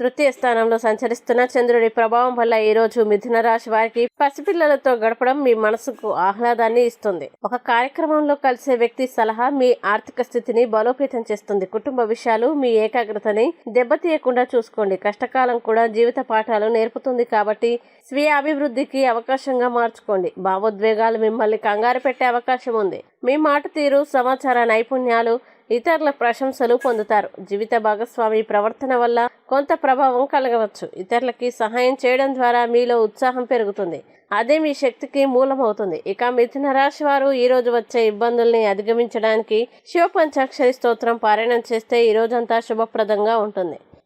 తృతీయ స్థానంలో సంచరిస్తున్న చంద్రుడి ప్రభావం వల్ల ఈరోజు మిథున రాశి వారికి పసిపిల్లలతో గడపడం మీ మనసుకు ఆహ్లాదాన్ని ఇస్తుంది. ఒక కార్యక్రమంలో కలిసే వ్యక్తి సలహా మీ ఆర్థిక స్థితిని బలోపేతం చేస్తుంది. కుటుంబ విషయాలు మీ ఏకాగ్రతని దెబ్బతీయకుండా చూసుకోండి. కష్టకాలం కూడా జీవిత పాఠాలు నేర్పుతుంది కాబట్టి స్వీయ అభివృద్ధికి అవకాశంగా మార్చుకోండి. భావోద్వేగాలు మిమ్మల్ని కంగారు పెట్టే అవకాశం ఉంది. మీ మాట తీరు సమాచార నైపుణ్యాలు ఇతరుల ప్రశంసలు పొందుతారు. జీవిత భాగస్వామి ప్రవర్తన వల్ల కొంత ప్రభావం కలగవచ్చు. ఇతరులకి సహాయం చేయడం ద్వారా మీలో ఉత్సాహం పెరుగుతుంది. అదే మీ శక్తికి మూలమవుతుంది. ఇక మిథున రాశి వారు ఈ రోజు వచ్చే ఇబ్బందుల్ని అధిగమించడానికి శివ పంచాక్షరి స్తోత్రం పారాయణం చేస్తే ఈ రోజంతా శుభప్రదంగా ఉంటుంది.